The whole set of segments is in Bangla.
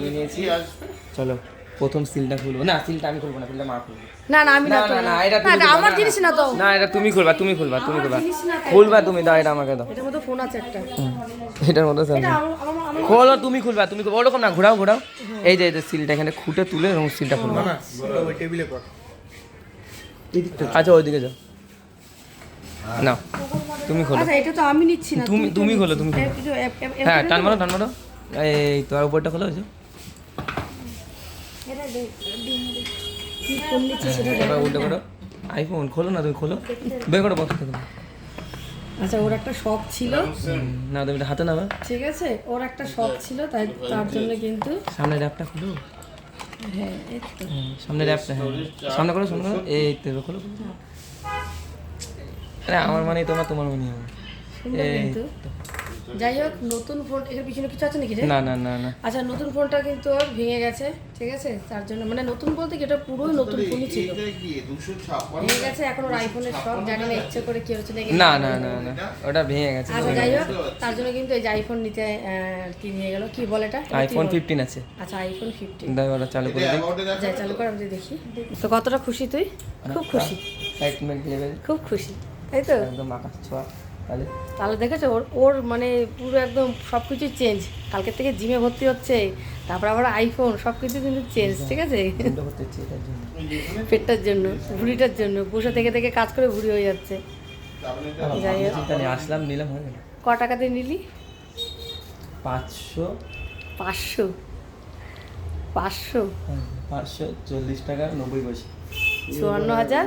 নিয়ে নিয়েছি চলো প্রথম সিলটা খুলবো। না সিলটা আমি খুলবো না সিলটা মা খুলবো। না না আমি না না না না না এটা না, আমার জিনিস না তো। না এটা তুমি খুলবা তুমি খুলবা তুমি খুলবা। না। খুলবা তুমি দাও এটা আমাকে দাও। এটার মধ্যে ফোন আছে একটা। এটার খোলো তুমি খুলবা তুমি খুলবা। ওরকম না ঘোরাও ঘোরাও। এই যে এই যে সিলটা এখানে খুঁটে তুলে এরকম সিলটা খুলবা। টেবিলে পর আচ্ছা ওইদিকে যাও। না তুমি খোলো। আচ্ছা এটা তো আমি নিচ্ছি না তুমি তুমি খোলো তুমি হ্যাঁ টান মারো টান মারো এই তো আর উপরটা খোলো হয়েছে এটা দে- দিন দে। কি ফোন নিচ্ছি সেটা দেখ। এবার উল্টো করো আইফোন খোলো না তুমি খোলো বের করো বক্স থেকে আচ্ছা ওর একটা শখ ছিল না তুমি হাতে নাও ঠিক আছে ওর একটা শখ ছিল তাই তার জন্য কিন্তু সামনে র্যাপটা খুলো হ্যাঁ সামনে র্যাপটা হ্যাঁ সামনে করো সামনে এই তো খোলো। আরে আমার মানে তোমার তোমার মানে আমার সুন্দর কিন্তু যাই হোক নতুন ফোন এর পিছনে কিছু আছে নাকি রে? না না না না। আচ্ছা নতুন ফোনটা কিন্তু ভেঙে গেছে ঠিক আছে? তার জন্য মানে নতুন বলতে কি এটা পুরোই নতুন ফোনই ছিল। ভেঙে গেছে এখন ওর আইফোনের শখ জানি না ইচ্ছে করে কি হচ্ছে নাকি না না না না ওটা ভেঙে গেছে আচ্ছা যাই হোক তার জন্য কিন্তু এই যে আইফোন নিতে কি নিয়ে গেল কি বলে এটা? আইফোন বলে? ফিফটিন আছে। আচ্ছা আইফোন ফিফটিন দাও ওটা চালু করে দিই যাই চালু করে আমি দেখি। তো কতটা খুশি তুই? খুব খুশি। এক্সাইটমেন্ট লেভেল খুব খুশি তাই তো? একদম আকাশ ছোঁয়া। তাহলে? তাহলে দেখেছ ওর ওর মানে পুরো একদম সব কিছু চেঞ্জ কালকে থেকে জিমে ভর্তি হচ্ছে তারপর আবার আইফোন সব কিছু কিন্তু চেঞ্জ ঠিক আছে? পেটটার জন্য ভুঁড়িটার জন্য বসে থেকে থেকে কাজ করে ভুঁড়ি হয়ে যাচ্ছে। যাই হোক। আসলাম নিলাম হয়ে ক টাকাতে নিলি? পাঁচশো। পাঁচশো? পাঁচশো? হ্যাঁ, পাঁচশো চল্লিশ টাকা নব্বই পয়সা। চুয়ান্ন হাজার?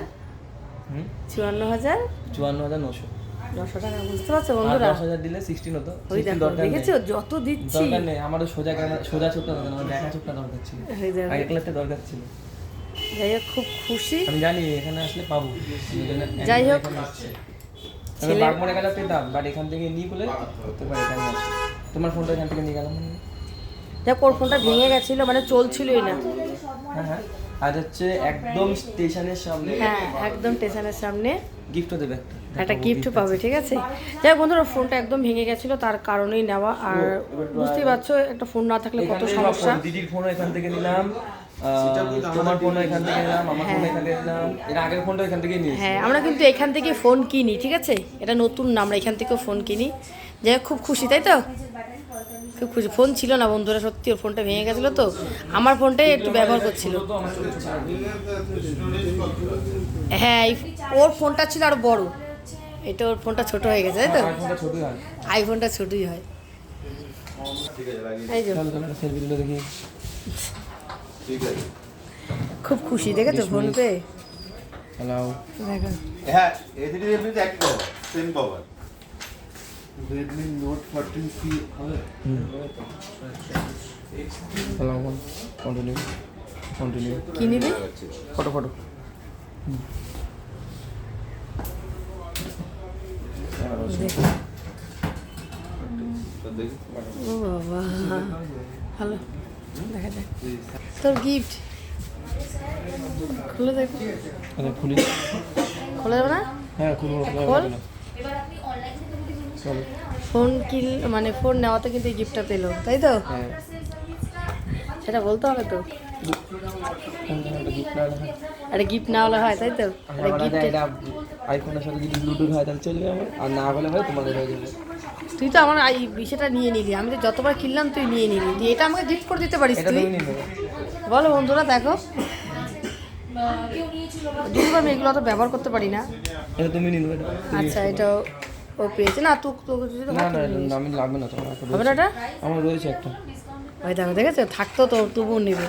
চুয়ান্ন হাজার? চুয়ান্ন হাজার নশো। নশো টাকা বুঝতে পারছ বন্ধুরা? দশ হাজার দিলে সিক্সটিন হতো। ওই দেখো দরকার দেখেছ? যত দিচ্ছি। দরকার নেই আমারও সোজা সোজা চোখটা দরকার আমার দেখা চোখটা দরকার ছিল। আর এক লাখটা দরকার ছিল। যাই হোক খুব খুশি। আমি জানি এখানে আসলে পাবো। যাই হোক, এখানে আসছি। আমি ছেলে- বাগমনে গেলে পেতাম বাট এখান থেকে নিয়ে বলে করতে পারি এখানে তোমার ফোনটা এখান থেকে নিয়ে গেলাম দেখ ওর ফোনটা ভেঙে গেছিল মানে চলছিলই না। হ্যাঁ হ্যাঁ। আজ হচ্ছে একদম স্টেশনের সামনে হ্যাঁ একদম স্টেশনের সামনে। গিফটও দেবে একটা। একটা গিফট পাবে ঠিক আছে? যাই হোক বন্ধুরা ফোনটা একদম ভেঙে গেছিল তার কারণেই নেওয়া। আর বুঝতেই পারছ একটা ফোন না থাকলে কত সমস্যা। দিদির ফোনও এখান থেকে নিলাম। তোমার ফোনও এখান থেকে নিলাম আমার ফোন এখান থেকে নিলাম। এর আগের ফোনটা এখান থেকে নিয়েছি। হ্যাঁ আমরা কিন্তু এখান থেকে ফোন কিনি ঠিক আছে? এটা নতুন না আমরা এখান থেকেও ফোন কিনি। যাই হোক খুব খুশি তাই তো? খুব খুশি। ফোন ছিল না বন্ধুরা সত্যি ওর ফোনটা ভেঙে গেছিল তো। আমার ফোনটাই একটু ব্যবহার করছিল। হ্যাঁ এই- ওর ফোনটা ছিল আর বড়। এটা ওর ফোনটা ছোট হয়ে গেছে তাই তো? হয়। আইফোনটা ছোটই হয়। এই যে। চলো চলো সেলফি তুলে দেখি। ঠিক আছে। খুব খুশি ফোন দেখো। হ্যাঁ চালাও কন্টিনিউ কন্টিনিউ কি নিবি? Photo photo. দেখি ও বাবা। ভালো দেখা যাক। তোর গিফট খুলে দেখো। আচ্ছা খুলে। খোলা যাবে না? হ্যাঁ খুলবো খোল। ফোন কিন মানে ফোন নেওয়াতে কিন্তু গিফটটা পেল তাই তো? হ্যাঁ। সেটা বলতে হবে তো। আরে গিফট না হলে হয় তাই তো? আরে গিফট এটা আইফোনের সাথে যদি ব্লুটুথ হয় তাহলে চলবে আমার আর না হলে ভাই তোমাদের হয়ে যাবে। তুই তো আমার এই বিষয়টা নিয়ে নিলি। আমি তো যতবার কিনলাম তুই নিয়ে নিলি। দিয়ে এটা আমাকে গিফট করে দিতে পারিস তুই? নেবে। বলো বন্ধুরা দেখো। যদিও আমি এগুলো অত ব্যবহার করতে পারি না। এটা তুমি নিয়ে আচ্ছা এটা ও পেয়েছে। না তুক তুক না না আমি লাগবে না তোমার হবে না আমার রয়েছে একটা। ওই দেখো দেখেছ? থাকতো তো তবুও নেবে।